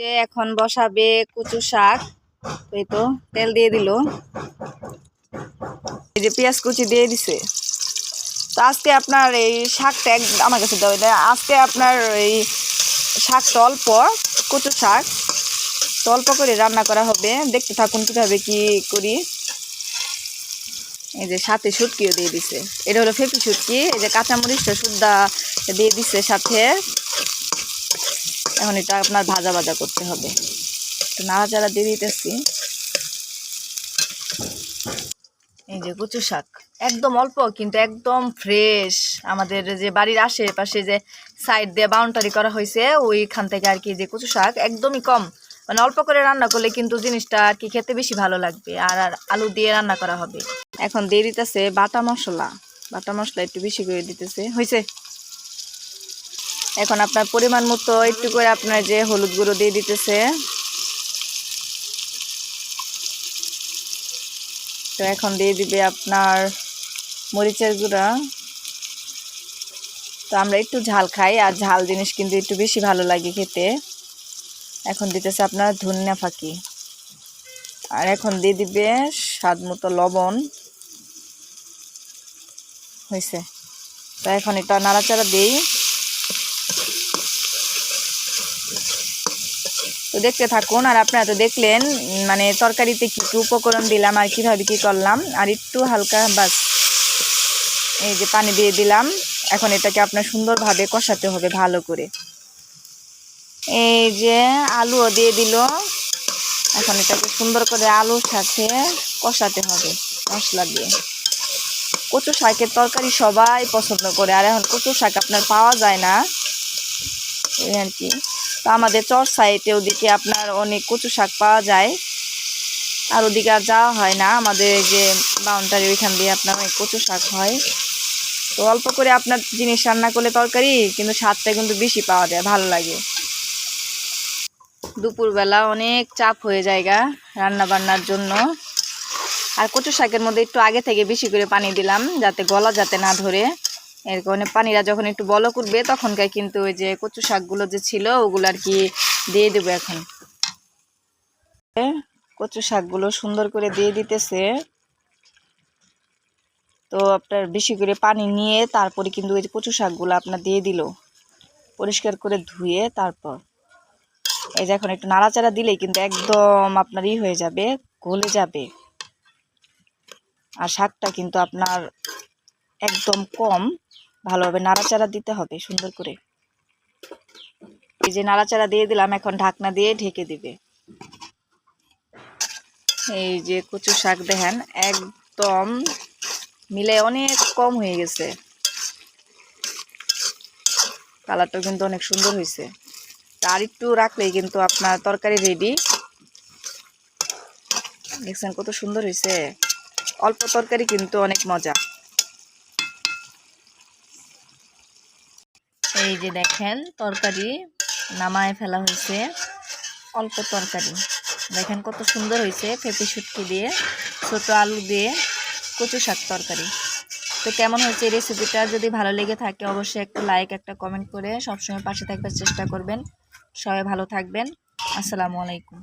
যে এখন বসাবে কচু শাক। এই তো, তেল দিয়ে দিল। এই যে পেঁয়াজ কুচি দিয়ে দিছে। তো আজকে আপনার এই শাকটা এক আমার কাছে দেওয়া আজকে আপনার এই শাকটা অল্প, কচু শাক। তো অল্প করে রান্না করা হবে। দেখতে থাকুন কীভাবে কি করি। এই যে সাথে শুটকিও দিয়ে দিছে। এটা হলো ফেপি শুটকি। এই যে কাঁচামরিচটা সুদ্ধা দিয়ে দিছে সাথে। এখন এটা আপনার ভাজা ভাজা করতে হবে। একটু নাড়াচাড়া দিয়ে দিতেছি। এই যে কচু শাক, একদম অল্প কিন্তু একদম ফ্রেশ। আমাদের যে বাড়ির আশেপাশে যে সাইড দিয়ে বাউন্ডারি করা হয়েছে, ওইখান থেকে আর কি যে কচু শাক একদমই কম। মানে অল্প করে রান্না করলে কিন্তু জিনিসটা আর কি খেতে বেশি ভালো লাগবে, আর আর আলু দিয়ে রান্না করা হবে। এখন দিয়ে দিতেছে বাটা মশলা। বাটা মশলা একটু বেশি করে দিতেছে। হয়েছে? এখন আপনার পরিমাণ মতো একটু করে আপনার যে হলুদ গুঁড়ো দিয়ে দিতেছে। তো এখন দিয়ে দিবে আপনার মরিচের গুঁড়া। তো আমরা একটু ঝাল খাই আর ঝাল জিনিস কিন্তু একটু বেশি ভালো লাগে খেতে। এখন দিতেছে আপনার ধনিয়া ফাঁকি। আর এখন দিয়ে দিবে স্বাদ মতো লবণ। হয়েছে তো এখন এটা নাড়াচাড়া দিই। দেখতে থাকুন আর আপনারা তো দেখলেন মানে তরকারিতে কী কী উপকরণ দিলাম আর কীভাবে কী করলাম। আর একটু হালকা বাস, এই যে পানি দিয়ে দিলাম। এখন এটাকে আপনার সুন্দরভাবে কষাতে হবে ভালো করে। এই যে আলুও দিয়ে দিল। এখন এটাকে সুন্দর করে আলুর সাথে কষাতে হবে মশলা দিয়ে। কচু শাকের তরকারি সবাই পছন্দ করে, আর এখন কচু শাক আপনার পাওয়া যায় না। এই আর কি। তো আমাদের চর সাইডে ওদিকে আপনার অনেক কচু শাক পাওয়া যায়। আর ওদিকে আর যাওয়া হয় না। আমাদের যে বাউন্ডারি, ওইখান দিয়ে আপনার অনেক কচু শাক হয়। তো অল্প করে আপনার জিনিস রান্না করলে তরকারি, কিন্তু স্বাদটা কিন্তু বেশি পাওয়া যায়, ভালো লাগে। দুপুরবেলা অনেক চাপ হয়ে যায়গা রান্না বান্নার জন্য। আর কচু শাকের মধ্যে একটু আগে থেকে বেশি করে পানি দিলাম, যাতে গলা যাতে না ধরে। এর কারণে পানিরা যখন একটু বল করবে, তখনকার কিন্তু ওই যে কচু শাকগুলো যে ছিল, ওগুলো আর কি দিয়ে দেবো এখন। কচু শাকগুলো সুন্দর করে দিয়ে দিতেছে। তো আপনার বেশি করে পানি নিয়ে তারপরে কিন্তু ওই যে কচু শাকগুলো আপনার দিয়ে দিল। পরিষ্কার করে ধুয়ে তারপর। এই যে এখন একটু নাড়াচাড়া দিলেই কিন্তু একদম আপনার ই হয়ে যাবে, গলে যাবে। আর শাকটা কিন্তু আপনার একদম কম, ভালোভাবে নাড়াচাড়া দিতে হবে সুন্দর করে। এই যে নাড়াচাড়া দিয়ে দিলাম, এখন ঢাকনা দিয়ে ঢেকে দিবে। এই যে কচু শাক দেখেন, একদম মিলে অনেক কম হয়ে গেছে। কালারটা কিন্তু অনেক সুন্দর হয়েছে। আর একটু রাখলেই কিন্তু আপনার তরকারি রেডি দেখছেন কত সুন্দর হয়েছে। অল্প তরকারি কিন্তু অনেক মজা। এই যে দেখেন, তরকারি নামায় ফেলা হয়েছে। অল্প তরকারি। দেখেন কত সুন্দর হয়েছে পেঁপে শুটকি দিয়ে, ছোট আলু দিয়ে কচু শাক তরকারি। তো কেমন হয়েছে এই রেসিপিটা যদি ভালো লেগে থাকে, অবশ্যই একটা লাইক একটা কমেন্ট করে সবসময় পাশে থাকবার চেষ্টা করবেন। সবাই ভালো থাকবেন। আসসালামু আলাইকুম।